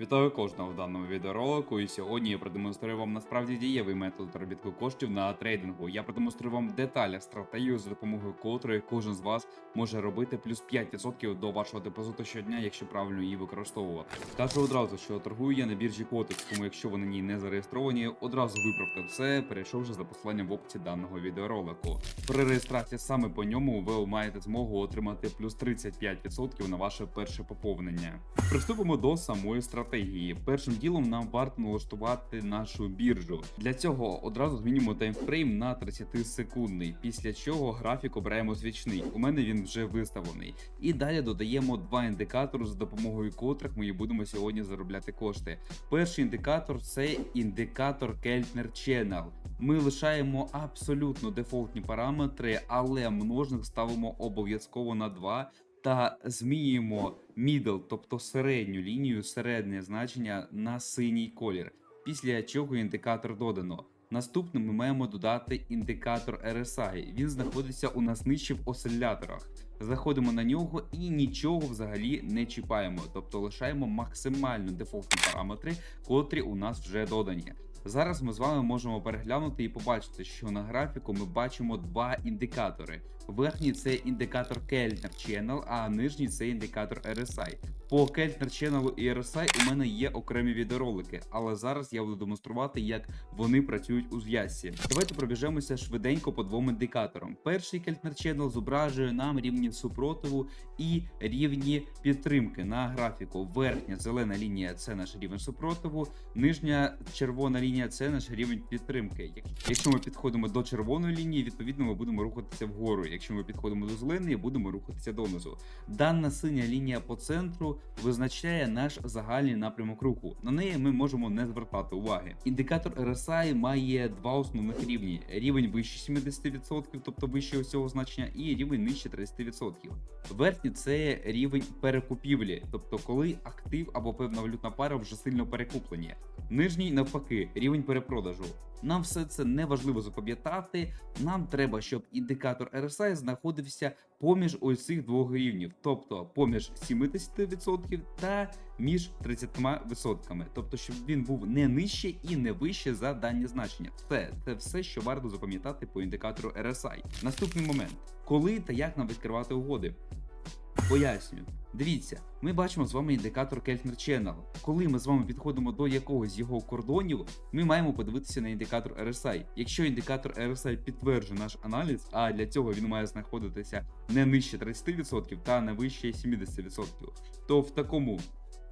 Вітаю кожного в даному відеоролику, і сьогодні я продемонструю вам насправді дієвий метод заробітку коштів на трейдингу. Я продемонструю вам деталі стратегію, за допомогою котрої кожен з вас може робити плюс 5% до вашого депозиту щодня, якщо правильно її використовувати. Скажу одразу, що торгую я на біржі Котекс, тому якщо ви на ній не зареєстровані, одразу виправте все, перейшовши за посиланням в описі даного відеоролику. При реєстрації саме по ньому ви маєте змогу отримати плюс 35% на ваше перше поповнення. Приступимо до самої стратегії. Першим ділом нам варто налаштувати нашу біржу. Для цього одразу змінюємо таймфрейм на 30 секундний, після чого графік обираємо звічний. У мене він вже виставлений. І далі додаємо два індикатори, за допомогою котрих ми будемо сьогодні заробляти кошти. Перший індикатор це індикатор Keltner Channel. Ми лишаємо абсолютно дефолтні параметри, але множник ставимо обов'язково на 2 та змінюємо middle, тобто середню лінію, середнє значення на синій колір. Після чого індикатор додано. Наступним ми маємо додати індикатор RSI. Він знаходиться у нас нижче в осциляторах. Заходимо на нього і нічого взагалі не чіпаємо, тобто лишаємо максимально дефолтні параметри, котрі у нас вже додані. Зараз ми з вами можемо переглянути і побачити, що на графіку ми бачимо два індикатори. Верхній це індикатор Keltner Channel, а нижній це індикатор RSI. По Keltner Channel і RSI у мене є окремі відеоролики, але зараз я буду демонструвати, як вони працюють у зв'язці. Давайте пробіжемося швиденько по двом індикаторам. Перший Keltner Channel зображує нам рівні супротиву і рівні підтримки на графіку. Верхня зелена лінія це наш рівень супротиву, нижня червона лінія це наш рівень підтримки. Якщо ми підходимо до червоної лінії, відповідно ми будемо рухатися вгору. Якщо ми підходимо до зеленої, будемо рухатися донизу. Дана синя лінія по центру визначає наш загальний напрямок руху. На неї ми можемо не звертати уваги. Індикатор RSI має два основних рівні: рівень вище 70%, тобто вище усього значення, і рівень нижче 30%. Верхній це рівень перекупівлі, тобто коли актив або певна валютна пара вже сильно перекуплені. Нижній навпаки, рівень перепродажу. Нам все це не важливо запам'ятати. Нам треба, щоб індикатор RSI знаходився поміж ось цих двох рівнів, тобто поміж 70% та між 30%. Тобто, щоб він був не нижче і не вище за дані значення. Все, це все, що варто запам'ятати по індикатору RSI. Наступний момент: коли та як нам відкривати угоди? Пояснюю. Дивіться, ми бачимо з вами індикатор Keltner Channel. Коли ми з вами підходимо до якогось його кордонів, ми маємо подивитися на індикатор RSI. Якщо індикатор RSI підтверджує наш аналіз, а для цього він має знаходитися не нижче 30% та не вище 70%, то в такому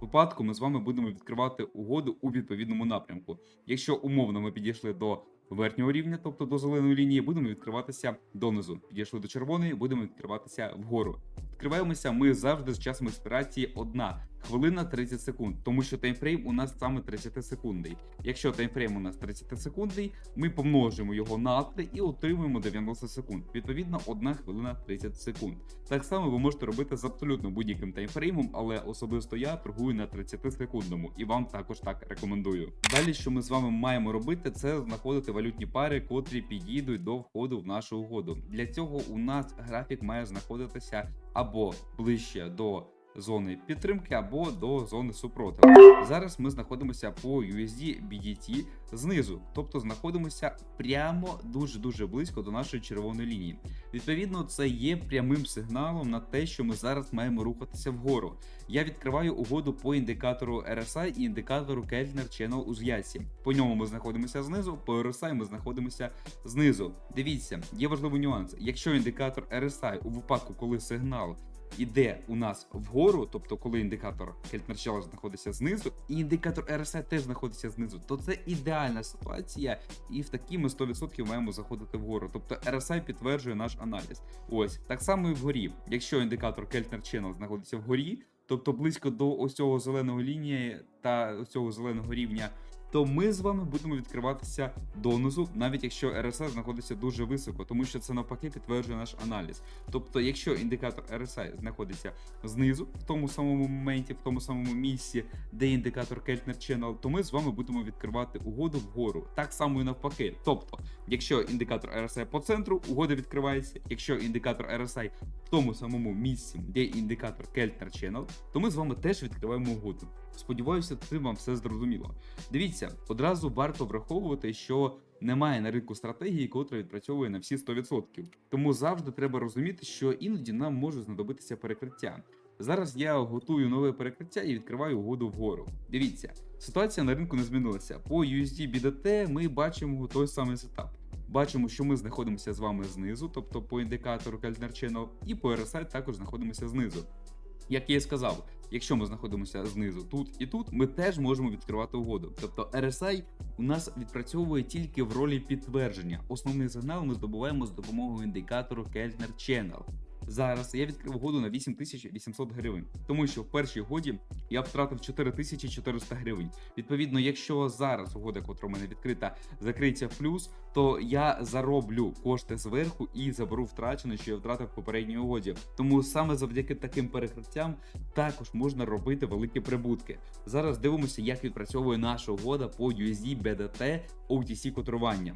випадку ми з вами будемо відкривати угоду у відповідному напрямку. Якщо умовно ми підійшли до верхнього рівня, тобто до зеленої лінії, будемо відкриватися донизу. Підійшли до червоної, будемо відкриватися вгору. Відкриваємося ми завжди з часом експірації 1 хвилина 30 секунд, тому що таймфрейм у нас саме 30 секундний. Якщо таймфрейм у нас 30 секундний, ми помножимо його на 3 і отримуємо 90 секунд. Відповідно, 1 хвилина 30 секунд. Так само ви можете робити з абсолютно будь-яким таймфреймом, але особисто я торгую на 30 секундному і вам також так рекомендую. Далі, що ми з вами маємо робити, це знаходити валютні пари, котрі підійдуть до входу в нашу угоду. Для цього у нас графік має знаходитися або ближче до зони підтримки, або до зони супротиву. Зараз ми знаходимося по USD BDT знизу, тобто знаходимося прямо дуже дуже близько до нашої червоної лінії. Відповідно, це є прямим сигналом на те, що ми зараз маємо рухатися вгору. Я відкриваю угоду по індикатору RSI і індикатору Keltner Channel у зв'язці. По ньому ми знаходимося знизу, по RSI ми знаходимося знизу. Дивіться, є важливий нюанс. Якщо індикатор RSI у випадку, коли сигнал іде у нас вгору, тобто коли індикатор Keltner Channel знаходиться знизу, і індикатор RSI теж знаходиться знизу, то це ідеальна ситуація, і в такі ми 100% маємо заходити вгору. Тобто RSI підтверджує наш аналіз. Ось так само і вгорі. Якщо індикатор Keltner Channel знаходиться вгорі, тобто близько до ось цього зеленого лінії та ось цього зеленого рівня. То ми з вами будемо відкриватися донизу, навіть якщо RSI знаходиться дуже високо, тому що це навпаки підтверджує наш аналіз. Тобто, якщо індикатор RSI знаходиться знизу, в тому самому моменті, в тому самому місці, де індикатор Keltner Channel, то ми з вами будемо відкривати угоду вгору. Так само і навпаки. Тобто, якщо індикатор RSI по центру, угода відкривається. Якщо індикатор RSI в тому самому місці, де індикатор Keltner Channel, то ми з вами теж відкриваємо угоду. Сподіваюся, цим вам все зрозуміло. Дивіться, одразу варто враховувати, що немає на ринку стратегії, котра відпрацьовує на всі 100%. Тому завжди треба розуміти, що іноді нам може знадобитися перекриття. Зараз я готую нове перекриття і відкриваю угоду вгору. Дивіться, ситуація на ринку не змінилася. По USD BDT ми бачимо той самий сетап. Бачимо, що ми знаходимося з вами знизу, тобто по індикатору Keltner і по RSI також знаходимося знизу. Як я і сказав, якщо ми знаходимося знизу тут і тут, ми теж можемо відкривати угоду. Тобто RSI у нас відпрацьовує тільки в ролі підтвердження. Основний сигнал ми здобуваємо з допомогою індикатору Keltner Channel. Зараз я відкрив угоду на 8800 гривень, тому що в першій угоді я втратив 4400 гривень. Відповідно, якщо зараз угода, котра у мене відкрита, закриється в плюс, то я зароблю кошти зверху і заберу втрачене, що я втратив в попередній угоді. Тому саме завдяки таким перекриттям також можна робити великі прибутки. Зараз дивимося, як відпрацьовує наша угода по USD BDT OTC котрування.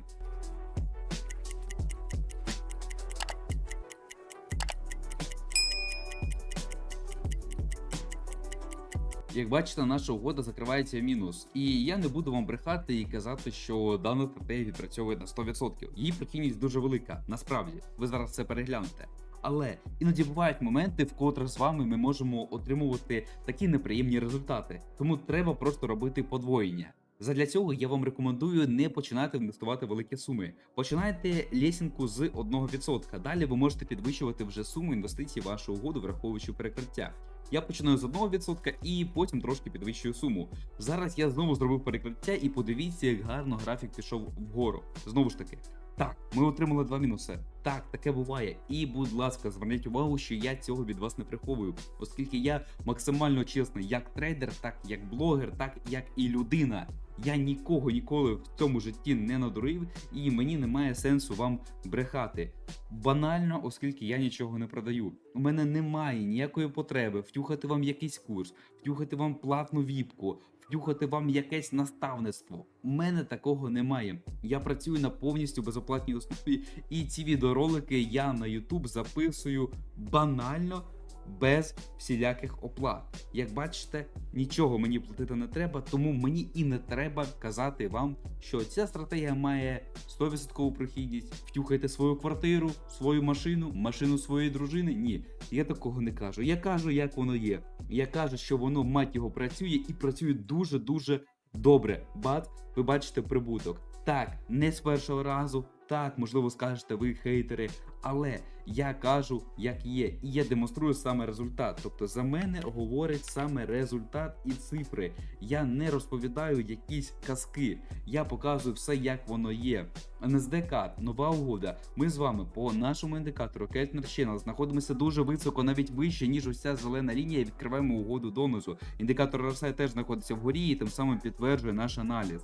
Як бачите, наша угода закривається в мінус, і я не буду вам брехати і казати, що дана стратегія відпрацьовує на 100%. Її прихильність дуже велика. Насправді, ви зараз це переглянете. Але іноді бувають моменти, в котрих з вами ми можемо отримувати такі неприємні результати. Тому треба просто робити подвоєння. Задля цього я вам рекомендую не починати інвестувати великі суми. Починайте лесінку з 1%. Далі ви можете підвищувати вже суму інвестицій в вашу угоду, враховуючи перекриття. Я починаю з 1% і потім трошки підвищую суму. Зараз я знову зробив перекриття і подивіться, як гарно графік пішов вгору. Знову ж таки. Так, ми отримали два мінуси. Так, таке буває. І, будь ласка, зверніть увагу, що я цього від вас не приховую, оскільки я максимально чесний як трейдер, так як блогер, так як і людина. Я нікого ніколи в цьому житті не надурив, і мені немає сенсу вам брехати. Банально, оскільки я нічого не продаю. У мене немає ніякої потреби втюхати вам якийсь курс, втюхати вам платну віпку, втюхати вам якесь наставництво. У мене такого немає. Я працюю на повністю безоплатній основі, і ці відеоролики я на YouTube записую банально. Без всіляких оплат. Як бачите, нічого мені платити не треба, тому мені і не треба казати вам, що ця стратегія має 100% прохідність. Втюхайте свою квартиру, свою машину, машину своєї дружини. Ні, я такого не кажу. Я кажу, як воно є. Я кажу, що воно мать його працює і працює дуже дуже добре. Бат, ви бачите прибуток. Так, не з першого разу. Так, можливо, скажете ви хейтери, але я кажу, як є, і я демонструю саме результат. Тобто за мене говорить саме результат і цифри. Я не розповідаю якісь казки. Я показую все, як воно є. НСДК, нова угода. Ми з вами по нашому індикатору Keltner Channel знаходимося дуже високо, навіть вище, ніж ця зелена лінія. Відкриваємо угоду донизу. Індикатор RSI теж знаходиться вгорі і тим самим підтверджує наш аналіз.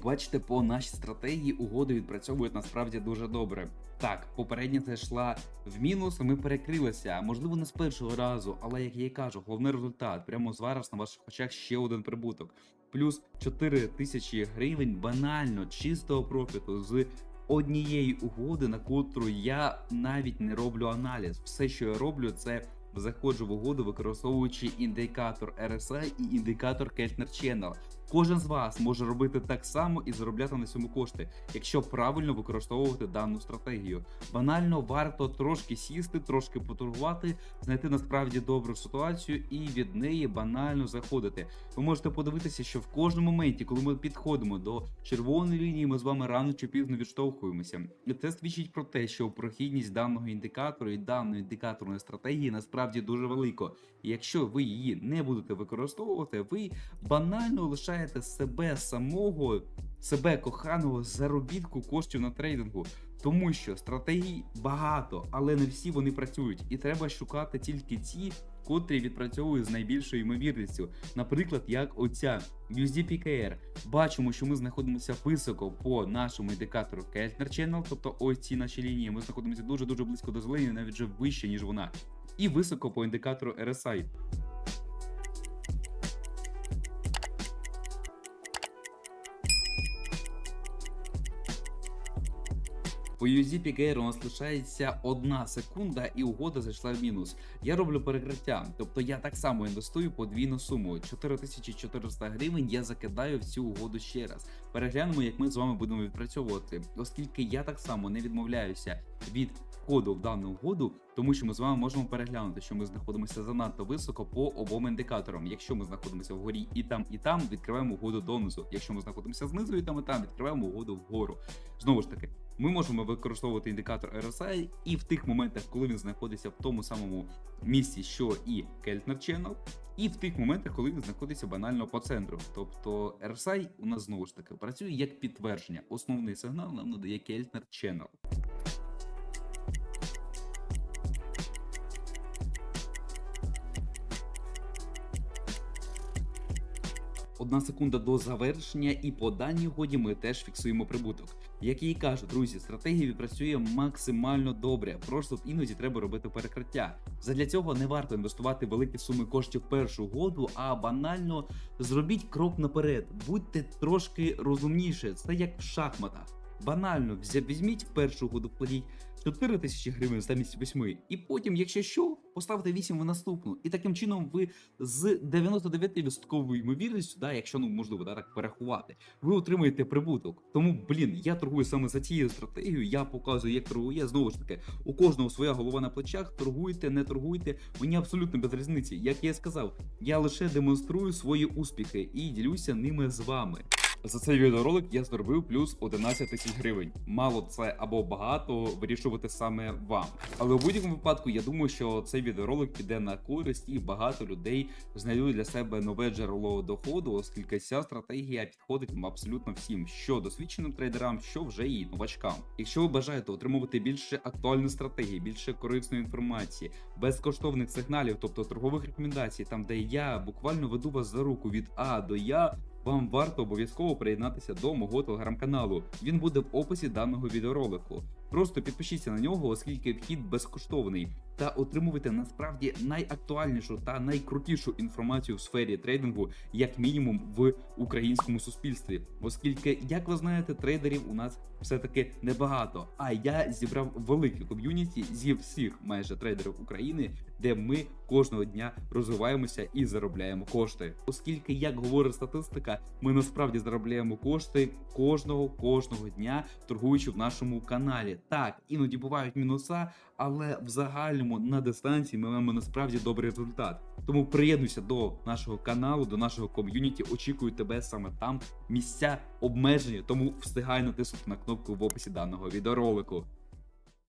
Як бачите, по нашій стратегії угоди відпрацьовують насправді дуже добре. Так, попередня зайшла в мінус, ми перекрилися. Можливо, не з першого разу, але як я і кажу, головний результат прямо зараз на ваших очах ще один прибуток. Плюс 4 тисячі гривень банально чистого профіту з однієї угоди, на котру я навіть не роблю аналіз. Все, що я роблю, це заходжу в угоду, використовуючи індикатор RSI і індикатор Keltner Channel. Кожен з вас може робити так само і заробляти на цьому кошти, якщо правильно використовувати дану стратегію. Банально варто трошки сісти, трошки поторгувати, знайти насправді добру ситуацію і від неї банально заходити. Ви можете подивитися, що в кожному моменті, коли ми підходимо до червоної лінії, ми з вами рано чи пізно відштовхуємося. І це свідчить про те, що прохідність даного індикатору і даної індикаторної стратегії насправді дуже велика. І якщо ви її не будете використовувати, ви банально лишаєте себе самого, себе коханого заробітку коштів на трейдингу. Тому що стратегій багато, але не всі вони працюють, і треба шукати тільки ті, котрі відпрацьовують з найбільшою ймовірністю. Наприклад, як оця USD-PKR. Бачимо, що ми знаходимося високо по нашому індикатору Keltner Channel, тобто ось ці наші лінії. Ми знаходимося дуже дуже близько до зелені, навіть вже вище ніж вона, і високо по індикатору RSI. По USD у нас лишається одна секунда, і угода зайшла в мінус. Я роблю перекриття, тобто я так само інвестую подвійну суму. 4400 гривень я закидаю в цю угоду ще раз. Переглянемо, як ми з вами будемо відпрацьовувати, оскільки я так само не відмовляюся від входу в дану угоду, тому що ми з вами можемо переглянути, що ми знаходимося занадто високо по обом індикаторам. Якщо ми знаходимося вгорі і там, і там, відкриваємо угоду донизу. Якщо ми знаходимося знизу і там, і там, відкриваємо угоду вгору. Знову ж таки, ми можемо використовувати індикатор RSI і в тих моментах, коли він знаходиться в тому самому місці, що і Keltner Channel, і в тих моментах, коли він знаходиться банально по центру. Тобто RSI у нас знову ж таки працює як підтвердження. Основний сигнал нам надає Keltner Channel. Одна секунда до завершення, і по даній годі ми теж фіксуємо прибуток. Як я і кажу, друзі, стратегія відпрацює максимально добре. Просто іноді треба робити перекриття. Задля цього не варто інвестувати великі суми коштів в першу году, а банально зробіть крок наперед. Будьте трошки розумніше. Це як в шахматах. Банально візьміть в першу году вкладіть 4 тисячі гривень замість 8, і потім, якщо що, поставте 8 в наступну. І таким чином ви з 99% ймовірністю, да, якщо ну можливо да, так порахувати, ви отримаєте прибуток. Тому, блін, я торгую саме за цією стратегією. Я показую, як торгує. Знову ж таки, у кожного своя голова на плечах. Торгуйте, не торгуйте. Мені абсолютно без різниці. Як я сказав, я лише демонструю свої успіхи і ділюся ними з вами. За цей відеоролик я заробив плюс 11 тисяч гривень. Мало це або багато вирішувати саме вам. Але в будь-якому випадку я думаю, що цей відеоролик піде на користь і багато людей знайдуть для себе нове джерело доходу, оскільки ця стратегія підходить абсолютно всім, що досвідченим трейдерам, що вже і новачкам. Якщо ви бажаєте отримувати більше актуальної стратегії, більше корисної інформації, безкоштовних сигналів, тобто торгових рекомендацій, там де я буквально веду вас за руку від А до Я. Вам варто обов'язково приєднатися до мого телеграм-каналу. Він буде в описі даного відеоролику. Просто підпишіться на нього, оскільки вхід безкоштовний, та отримуйте насправді найактуальнішу та найкрутішу інформацію в сфері трейдингу, як мінімум в українському суспільстві. Оскільки, як ви знаєте, трейдерів у нас все-таки небагато. А я зібрав велике ком'юніті зі всіх майже трейдерів України, де ми кожного дня розвиваємося і заробляємо кошти. Оскільки, як говорить статистика, ми насправді заробляємо кошти кожного кожного дня, торгуючи в нашому каналі. Так, іноді бувають мінуса, але в загальному на дистанції ми маємо насправді добрий результат. Тому приєднуйся до нашого каналу, до нашого ком'юніті. Очікую тебе саме там. Місця обмежені, тому встигай натиснути на кнопку в описі даного відеоролику.